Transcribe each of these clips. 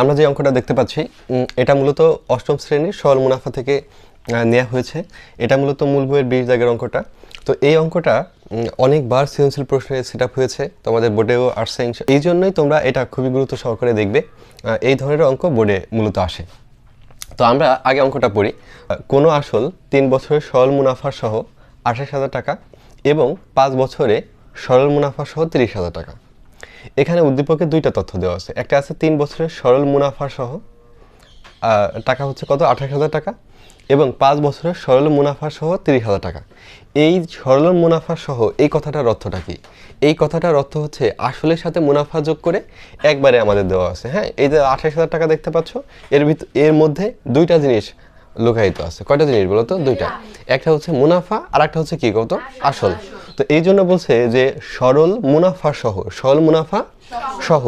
আমরা যে অঙ্কটা দেখতে পাচ্ছি এটা মূলত অষ্টম শ্রেণির সরল মুনাফা থেকে নেওয়া হয়েছে। এটা মূলত মূল বইয়ের বিশ দাগের অঙ্কটা। তো এই অঙ্কটা অনেকবার সৃজনশীল প্রশ্নে সেট আপ হয়েছে, তোমাদের বোর্ডেও আসছে এই জন্যই তোমরা এটা খুবই গুরুত্ব সহকারে দেখবে। এই ধরনের অঙ্ক বোর্ডে মূলত আসে। তো আমরা আগে অঙ্কটা পড়ি। কোনো আসল তিন বছরের সরল মুনাফা সহ আঠাশ হাজার টাকা এবং পাঁচ বছরে সরল মুনাফা সহ তিরিশ হাজার টাকা। এখানে উদ্দীপকে দুইটা তথ্য দেওয়া আছে। একটা আছে তিন বছরের সরল মুনাফা সহ টাকা হচ্ছে কত? আঠাশ হাজার টাকা। এবং পাঁচ বছরের সরল মুনাফা সহ তিরিশ হাজার টাকা। এই সরল মুনাফা সহ এই কথাটার অর্থটা কি? এই কথাটার অর্থ হচ্ছে আসলের সাথে মুনাফা যোগ করে একবারে আমাদের দেওয়া আছে। হ্যাঁ এই যে আঠাশ হাজার টাকা দেখতে পাচ্ছ, এর ভিতর এর মধ্যে দুইটা জিনিস লুকায়িত আছে। কয়টা জিনিস বলো তো? দুইটা। একটা হচ্ছে মুনাফা আর একটা হচ্ছে কি কত? আসল। তো এই জন্য বলছে যে সরল মুনাফা সহ, সরল মুনাফা সহ।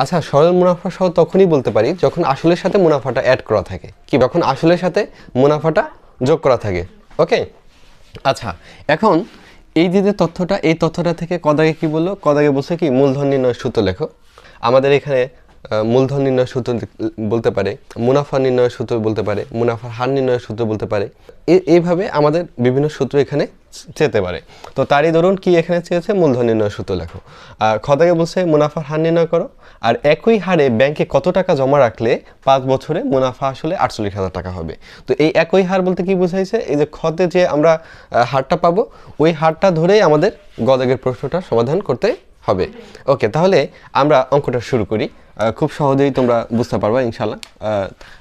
আচ্ছা সরল মুনাফা সহ তখনই বলতে পারি যখন আসলের সাথে মুনাফাটা অ্যাড করা থাকে, কি যখন আসলের সাথে মুনাফাটা যোগ করা থাকে। ওকে আচ্ছা এখন এই যে যে তথ্যটা, এই তথ্যটা থেকে কদাগে কি বলল? কদাগে বলছে কি, মূলধন নির্ণয় সূত্র লেখো। আমাদের এখানে মূলধন নির্ণয় সূত্র বলতে পারে, মুনাফা নির্ণয় সূত্র বলতে পারে, মুনাফার হার নির্ণয় সূত্র বলতে পারে। এইভাবে আমাদের বিভিন্ন সূত্র এখানে চেতে পারে। তো তারই ধরুন কি এখানে চেয়েছে? মূলধন নির্ণয় সূত্র লেখো। আর খদাগে বলছে, মুনাফার হার নির্ণয় করো। আর একই হারে ব্যাংকে কত টাকা জমা রাখলে পাঁচ বছরে মুনাফা আসলে আটচল্লিশ হাজার টাকা হবে? তো এই একই হার বলতে কি বুঝাইছে? এই যে খতে যে আমরা হারটা পাবো, ওই হারটা ধরেই আমাদের গদাগের প্রশ্নটা সমাধান করতে হবে। ওকে, তাহলে আমরা অঙ্কটা শুরু করি। খুব সহজেই তোমরা বুঝতে পারবা ইনশাল্লাহ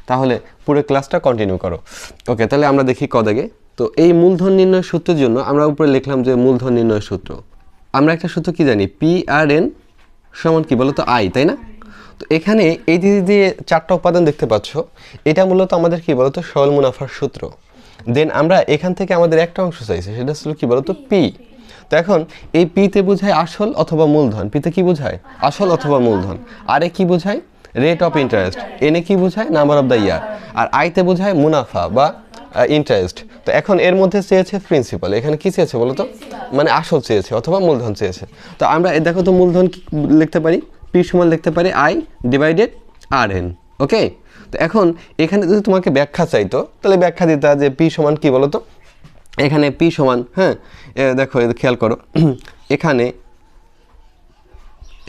তাহলে পুরো ক্লাসটা কন্টিনিউ করো। ওকে, তাহলে আমরা দেখি কদাগে তো এই মূলধন নির্ণয় সূত্রের জন্য আমরা উপরে লিখলাম যে মূলধন নির্ণয় সূত্র। আমরা একটা সূত্র কি জানি? পি আর এন সমান কি বলতো? আই তাই না? তো এখানে এই যে যে চারটা উপাদান দেখতে পাচ্ছ, এটা মূলত আমাদের কি বলতো? সরল মুনাফার সূত্র। দেন আমরা এখান থেকে আমাদের একটা অংশ চাইছে, সেটা ছিল কি বলতো? পি তো এখন এই পিতে বোঝায় আসল অথবা মূলধন? পিতে কি বোঝায়? আসল অথবা মূলধন। আরে কি বোঝায়? রেট অফ ইন্টারেস্ট এনে কি বোঝায়? নাম্বার অফ দ্য ইয়ার আর আইতে বোঝায় মুনাফা বা ইন্টারেস্ট তো এখন এর মধ্যে চেয়েছে প্রিন্সিপাল এখানে কি চেয়েছে বলো তো? মানে আসল চেয়েছে অথবা মূলধন চেয়েছে। তো আমরা দেখো তো মূলধন কি লিখতে পারি? পি সমান লিখতে পারি I divided R N okay তো এখন এখানে যদি তোমাকে ব্যাখ্যা চাইতো তাহলে ব্যাখ্যা দিতে যে পি সমান কি বলো তো? এখানে পি সমান হ্যাঁ দেখো খেয়াল করো। এখানে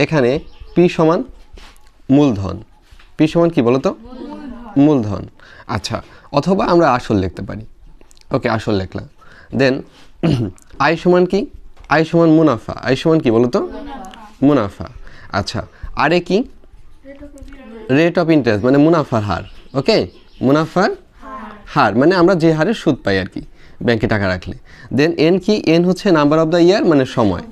এখানে পি সমান মূলধন। পি সমান কি বলো তো? মূলধন। আচ্ছা অথবা আমরা আসল লিখতে পারি। ওকে, আসল লেখলাম দেন আয় সমান কি? আয় সমান মুনাফা। আয় সমান কি বলতো? মুনাফা। আচ্ছা আরে কি? রেট অফ ইন্টারেস্ট মানে মুনাফার হার, ওকে? মুনাফার হার মানে আমরা যে হারে সুদ পাই আর কি, ব্যাংকে টাকা রাখলে। দেন এন কি? এন হচ্ছে নাম্বার অফ দ্য ইয়ার মানে সময়।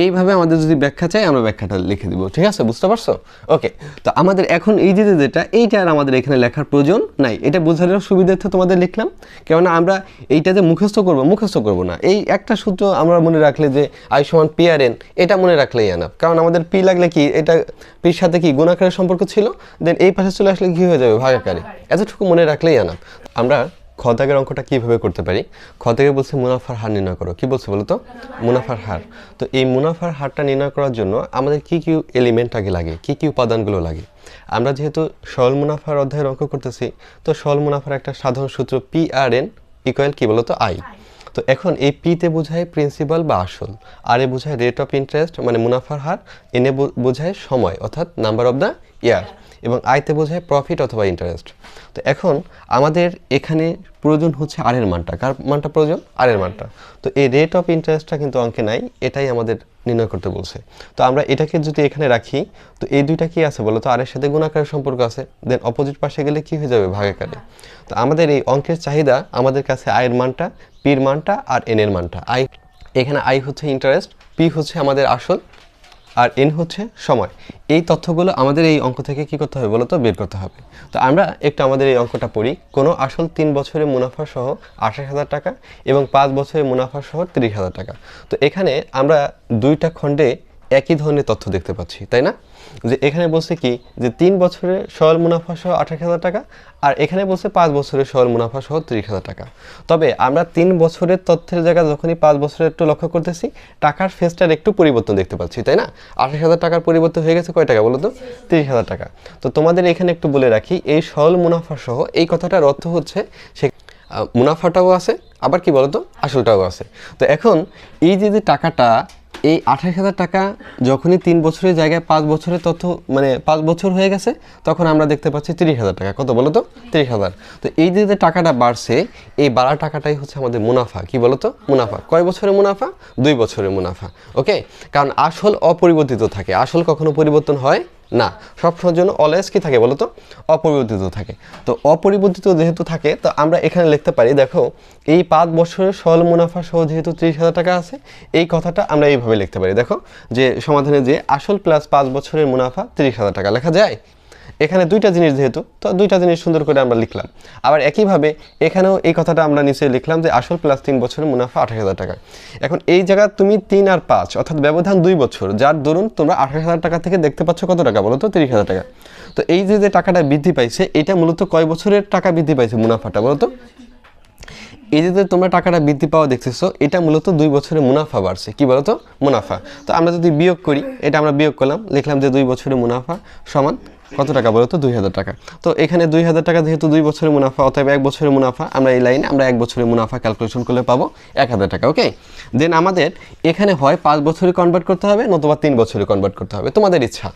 এইভাবে আমাদের যদি ব্যাখ্যা চাই, আমরা ব্যাখ্যাটা লিখে দিব। ঠিক আছে? বুঝতে পারছ? ওকে তো আমাদের এখন এই যে যেটা, এইটা আর আমাদের এখানে লেখার প্রয়োজন নাই। এটা বোঝানোর সুবিধার্থে তোমাদের লিখলাম। কেননা আমরা এইটা যে মুখস্থ করব মুখস্থ করব না। এই একটা সূত্র আমরা মনে রাখলে যে আই সমান পি আর এন এটা মনে রাখলেই আনাপ কারণ আমাদের পি লাগলে কি, এটা পির সাথে কি গুণাকারের সম্পর্ক ছিল? দেন এই পাশে চলে আসলে কি হয়ে যাবে? ভাগাকারে। এতটুকু মনে রাখলেই আনাপ আমরা খদাগের অঙ্কটা কীভাবে করতে পারি? খদাগে বলছে মুনাফার হার নির্ণয় করো। কি বলছে বলো তো মুনাফার হার। তো এই মুনাফার হারটা নির্ণয় করার জন্য আমাদের কি কি এলিমেন্ট আগে লাগে? কি কি উপাদানগুলো লাগে? আমরা যেহেতু সরল মুনাফার অধ্যায়ের অঙ্ক করতেছি, তো সরল মুনাফার একটা সাধারণ সূত্র পি আর এন ইকুয়াল কি বলতো? আই তো এখন এই পিতে বোঝায় প্রিন্সিপাল বা আসল আর এ বোঝায় রেট অফ ইন্টারেস্ট মানে মুনাফার হার এনে বোঝায় সময়, অর্থাৎ নাম্বার অফ দ্য ইয়ার এবং আয়তে বোঝায় প্রফিট অথবা ইন্টারেস্ট তো এখন আমাদের এখানে প্রয়োজন হচ্ছে আর এর মানটা। কার মানটা প্রয়োজন? আর এর মানটা। তো এই রেট অফ ইন্টারেস্টটা কিন্তু অঙ্কে নাই, এটাই আমাদের নির্ণয় করতে বলছে। তো আমরা এটাকে যদি এখানে রাখি, তো এই দুইটা কি আছে বলো তো? আর এর সাথে গুণাকারের সম্পর্ক আছে দেন অপোজিট পাশে গেলে কি হয়ে যাবে? ভাগাকারে। তো আমাদের এই অঙ্কের চাহিদা আমাদের কাছে আয়ের মানটা পির মানটা আর এন এর মানটা। আই এখানে আই হচ্ছে ইন্টারেস্ট পি হচ্ছে আমাদের আসল আর এন হচ্ছে সময়। এই তথ্যগুলো আমাদের এই অঙ্ক থেকে কি করতে হবে বলতো? বের করতে হবে। তো আমরা একটু আমাদের এই অঙ্কটা পড়ি। কোনো আসল তিন বছরের মুনাফা সহ আঠাশ হাজার টাকা এবং পাঁচ বছরের মুনাফা সহ তিরিশ হাজার টাকা। তো এখানে আমরা দুইটা খণ্ডে একই ধরনের তথ্য দেখতে পাচ্ছি, তাই না? যে এখানে বলছে কি, যে তিন বছরের সরল মুনাফা সহ আঠাশ হাজার টাকা, আর এখানে বলছে পাঁচ বছরের সরল মুনাফা সহ তিরিশ হাজার টাকা। তবে আমরা তিন বছরের তথ্যের জায়গায় যখনই পাঁচ বছরের একটু লক্ষ্য করতেছি, টাকার ফেসটার একটু পরিবর্তন দেখতে পাচ্ছি, তাই না? আঠাশ হাজার টাকার পরিবর্তন হয়ে গেছে কয় টাকা বলো তো? তিরিশ হাজার টাকা। তো তোমাদের এখানে একটু বলে রাখি, এই সরল মুনাফা সহ এই কথাটার অর্থ হচ্ছে সে মুনাফাটাও আছে, আবার কি বলতো আসলটাও আছে। তো এখন এই যে যে টাকাটা এই আঠাশ হাজার টাকা যখনই তিন বছরের জায়গায় পাঁচ বছরের তথ্য মানে পাঁচ বছর হয়ে গেছে, তখন আমরা দেখতে পাচ্ছি তিরিশ হাজার টাকা। কত বলো তো তিরিশ হাজার। তো এই যে টাকাটা বাড়ছে, এই বাড়া টাকাটাই হচ্ছে আমাদের মুনাফা। কি বলতো? মুনাফা। কয় বছরের মুনাফা? দুই বছরের মুনাফা। ওকে? কারণ আসল অপরিবর্তিত থাকে। আসল কখনো পরিবর্তন হয় না, সবসময়ের জন্য অলওয়েজ কী থাকে বলতো? অপরিবর্তিত থাকে। তো অপরিবর্তিত যেহেতু থাকে, তো আমরা এখানে লিখতে পারি, দেখো, এই পাঁচ বছরের সরল মুনাফা সহ যেহেতু ত্রিশ হাজার টাকা আছে, এই কথাটা আমরা এইভাবে লিখতে পারি। দেখো, যে সমাধানে যে আসল প্লাস পাঁচ বছরের মুনাফা ত্রিশ হাজার টাকা লেখা যায়। এখানে দুইটা জিনিস যেহেতু, তো দুইটা জিনিস সুন্দর করে আমরা লিখলাম। আবার একইভাবে এখানেও এই কথাটা আমরা নিচে লিখলাম যে আসল প্লাস তিন বছরের মুনাফা আঠাশ হাজার টাকা। এখন এই জায়গা তুমি তিন আর পাঁচ, অর্থাৎ ব্যবধান দুই বছর, যার দরুন তোমরা আঠাশ হাজার টাকা থেকে দেখতে পাচ্ছ কত টাকা বলো তো? তিরিশ হাজার টাকা। তো এই যে যে টাকাটা বৃদ্ধি পাইছে, এটা মূলত কয় বছরের টাকা বৃদ্ধি পাইছে মুনাফাটা বলো তো? এই যে তোমরা টাকাটা বৃদ্ধি পাওয়া দেখতেছো, এটা মূলত দুই বছরে মুনাফা বাড়ছে। কি বলতো মুনাফা। তো আমরা যদি বিয়োগ করি, এটা আমরা বিয়োগ করলাম, লিখলাম যে দুই বছরের মুনাফা সমান কত টাকা বলো তো? দুই হাজার টাকা। তো এখানে দুই হাজার টাকা যেহেতু দুই বছরের মুনাফা, অতএব এক বছরের মুনাফা, আমরা এই লাইনে আমরা এক বছরের মুনাফা ক্যালকুলেশন করলে পাবো এক হাজার টাকা ওকে দেন আমাদের এখানে হয় পাঁচ বছরে কনভার্ট করতে হবে, নতুবা তিন বছরে কনভার্ট করতে হবে। তোমাদের ইচ্ছা।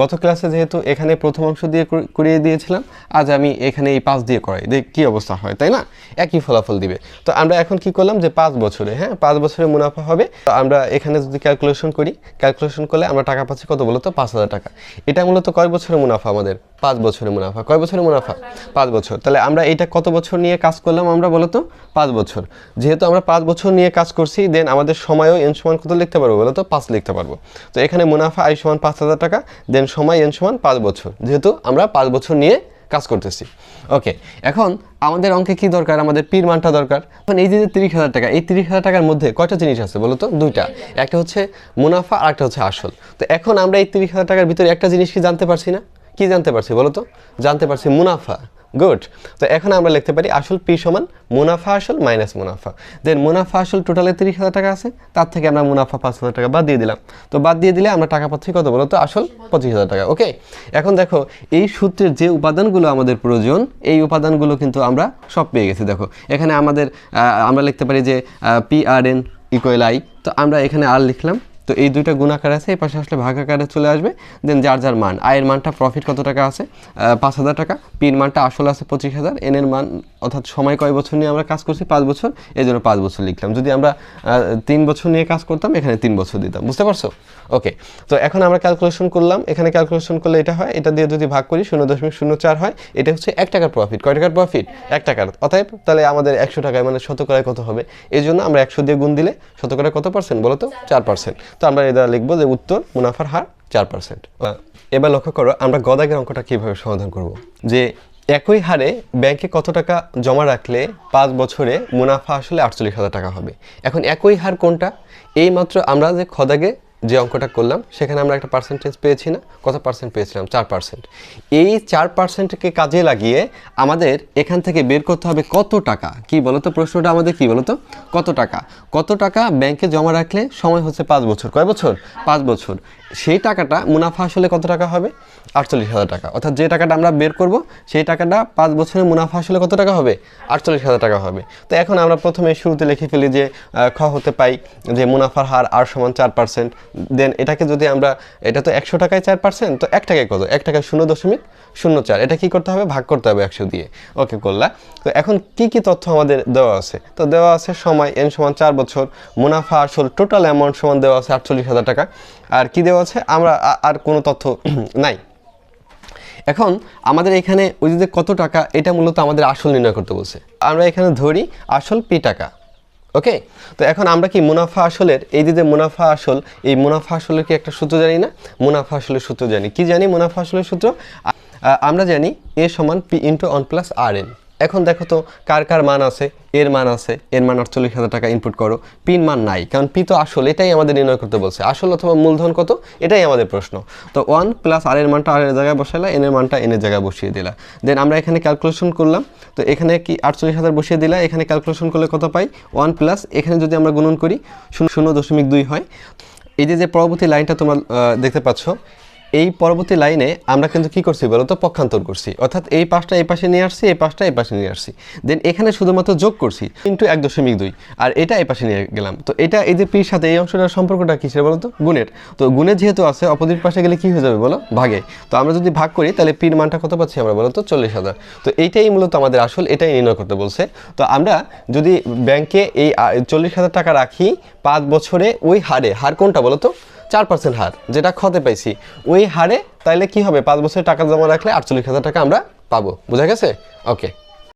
গত ক্লাসে যেহেতু এখানে প্রথম অংশ দিয়ে করিয়ে দিয়েছিলাম, আজ আমি এখানে এই পাঁচ দিয়ে করাই। দেখ, কী অবস্থা হয়, তাই না? একই ফলাফল দিবে। তো আমরা এখন কি করলাম যে পাঁচ বছরে হ্যাঁ? পাঁচ বছরে মুনাফা হবে। তো আমরা এখানে যদি ক্যালকুলেশন করি ক্যালকুলেশন করলে আমরা টাকা পাচ্ছি কত বলতো পাঁচ হাজার টাকা। এটা মূলত কয় বছরের মুনাফা আমাদের? পাঁচ বছরে মুনাফা। কয় বছরে মুনাফা? পাঁচ বছর। তাহলে আমরা এটা কত বছর নিয়ে কাজ করলাম আমরা বলতো পাঁচ বছর। যেহেতু আমরা পাঁচ বছর নিয়ে কাজ করছি দেন আমাদের সময়ও এন সমান কত লিখতে পারব বলতো পাঁচ লিখতে পারব। তো এখানে মুনাফা আই সমান পাঁচ হাজার টাকা দেন সময় এন সমান পাঁচ বছর। যেহেতু আমরা পাঁচ বছর নিয়ে কাজ করতেছি। ওকে এখন আমাদের অঙ্কে কি দরকার? আমাদের পীর মানটা দরকার। এখন এই যে তিরিশ হাজার টাকা, এই তিরিশ হাজার টাকার মধ্যে কয়টা জিনিস আছে বলতো দুইটা। একটা হচ্ছে মুনাফা, আর একটা হচ্ছে আসল। তো এখন আমরা এই তিরিশ হাজার টাকার ভিতরে একটা জিনিস কি জানতে পারছি না? কি জানতে পারছি বলতো জানতে পারছি মুনাফা। গুড তো এখন আমরা লিখতে পারি আসল পি সমান মুনাফা আসল মাইনাস মুনাফা। দেন মুনাফা আসল টোটালে তিরিশ হাজার টাকা আছে, তার থেকে আমরা মুনাফা পাঁচ হাজার টাকা বাদ দিয়ে দিলাম। তো বাদ দিয়ে দিলে আমরা টাকা পাচ্ছি কত বলো তো? আসল পঁচিশ হাজার টাকা। ওকে এখন দেখো, এই সূত্রের যে উপাদানগুলো আমাদের প্রয়োজন, এই উপাদানগুলো কিন্তু আমরা সব পেয়ে গেছি। দেখো, এখানে আমাদের আমরা লিখতে পারি যে P R N equal I তো আমরা এখানে আর লিখলাম। তো এই দুইটা গুণাকার আছে, এই পাশে আসলে ভাগাকারে চলে আসবে। দেন যার যার মান, আয়ের মানটা প্রফিট কত টাকা আছে? পাঁচ হাজার টাকা পির মানটা আসলে আছে পঁচিশ হাজার এনের মান অর্থাৎ সময় কয় বছর নিয়ে আমরা কাজ করছি? পাঁচ বছর। এই জন্য পাঁচ বছর লিখলাম। যদি আমরা তিন বছর নিয়ে কাজ করতাম, এখানে তিন বছর দিতাম। বুঝতে পারছ? ওকে তো এখন আমরা ক্যালকুলেশন করলাম। এখানে ক্যালকুলেশন করলে এটা হয়। এটা দিয়ে যদি ভাগ করি, শূন্য দশমিক শূন্য চার হয়, এটা হচ্ছে এক টাকার প্রফিট কয় টাকার প্রফিট এক টাকার। অতএব তাহলে আমাদের একশো টাকায় মানে শতকরায় কত হবে? এই জন্য আমরা একশো দিয়ে গুণ দিলে শতকরায় কত পার্সেন্ট বলো তো? চার পার্সেন্ট তো আমরা এটা লিখব যে উত্তর, মুনাফার হার চার পার্সেন্ট এবার লক্ষ্য করো, আমরা গদাগের অঙ্কটা কীভাবে সমাধান করব? যে একই হারে ব্যাংকে কত টাকা জমা রাখলে পাঁচ বছরে মুনাফা আসলে আটচল্লিশ হাজার টাকা হবে? এখন একই হার কোনটা? এইমাত্র আমরা যে খদাগে যে অঙ্কটা করলাম, সেখানে আমরা একটা পার্সেন্টেজ পেয়েছি না। কত পার্সেন্ট পেয়েছিলাম? চার পার্সেন্ট এই চার পার্সেন্টকে কাজে লাগিয়ে আমাদের এখান থেকে বের করতে হবে কত টাকা? কি বলতো প্রশ্নটা আমাদের কি বলতো? কত টাকা? কত টাকা ব্যাংকে জমা রাখলে সময় হচ্ছে পাঁচ বছর। কয় বছর? পাঁচ বছর। সেই টাকাটা মুনাফা আসলে কত টাকা হবে? আটচল্লিশ হাজার টাকা। অর্থাৎ যে টাকাটা আমরা বের করব, সেই টাকাটা পাঁচ বছরের মুনাফা আসলে কত টাকা হবে? আটচল্লিশ হাজার টাকা হবে। তো এখন আমরা প্রথমে শুরুতে লিখে ফেলি যে খ হতে পাই যে মুনাফার হার আর সমান চার পার্সেন্ট দেন এটাকে যদি আমরা, এটা তো একশো টাকায় চার পার্সেন্ট তো এক টাকায় কত? এক টাকায় শূন্য দশমিক শূন্য চার। এটা কি করতে হবে? ভাগ করতে হবে একশো দিয়ে। ওকে, করলা। তো এখন কি কি তথ্য আমাদের দেওয়া আছে? তো দেওয়া আছে সময় এন সমান চার বছর। মুনাফা আসল টোটাল অ্যামাউন্ট সমান দেওয়া আছে আটচল্লিশ হাজার টাকা। আর কি দেওয়া আছে? আমরা আর কোনো তথ্য নাই। এখন আমাদের এখানে ওই যে কত টাকা, এটা মূলত আমাদের আসল নির্ণয় করতে বলছে। আমরা এখানে ধরি আসল পি টাকা, ওকে? তো এখন আমরা কি মুনাফা আসলের, এই যে মুনাফা আসল, এই মুনাফা আসলের কি একটা সূত্র জানি না? মুনাফা আসলের সূত্র জানি। কি জানি মুনাফা আসলের সূত্র? আমরা জানি এ সমান P into one plus R N. এখন দেখো তো, কার কার মান আছে? এর মান আছে। এর মান আটচল্লিশ হাজার টাকা ইনপুট করো। পিন মান নাই, কারণ পি তো আসল, এটাই আমাদের নির্ণয় করতে বলছে। আসল অথবা মূলধন কত? এটাই আমাদের প্রশ্ন। তো ওয়ান প্লাস আর এর মানটা আর এর জায়গায় বসাইলা এন এর মানটা এন এর জায়গায় বসিয়ে দিলা। দেন আমরা এখানে ক্যালকুলেশন করলাম। তো এখানে কি আটচল্লিশ হাজার বসিয়ে দিলা? এখানে ক্যালকুলেশন করলে কত পাই? ওয়ান প্লাস এখানে যদি আমরা গুণন করি, শূন্য দশমিক দুই হয়। এই যে যে পরবর্তী লাইনটা তোমরা দেখতে পাচ্ছ এই পরবর্তী লাইনে আমরা কিন্তু কি করছি বলতো? পক্ষান্তর করছি। অর্থাৎ এই পাশটা এই পাশে নিয়ে আসছি, এই পাশটা এই পাশে নিয়ে আসছি। দেন এখানে শুধুমাত্র যোগ করছি ইন্টু এক দশমিক দুই, আর এটা এই পাশে নিয়ে গেলাম। তো এটা এই যে পির সাথে এই অংশটার সম্পর্কটা কিসের বলো তো গুণের। তো গুণের যেহেতু আছে, অপোজিট পাশে গেলে কি হয়ে যাবে বলো? ভাগে। তো আমরা যদি ভাগ করি, তাহলে পির মানটা কত পাচ্ছি আমরা বলতো? চল্লিশ হাজার। তো এইটাই মূলত আমাদের আসল, এটাই নির্ণয় করতে বলছে। তো আমরা যদি ব্যাংকে এই চল্লিশ হাজার টাকা রাখি পাঁচ বছরে, ওই হারে, হার কোনটা বলো তো চার পার্সেন্ট হার, যেটা খতে পাইছি ওই হারে তাইলে কি হবে? পাঁচ বছরের টাকা জমা রাখলে আটচল্লিশ হাজার টাকা আমরা পাবো। বোঝা গেছে? ওকে।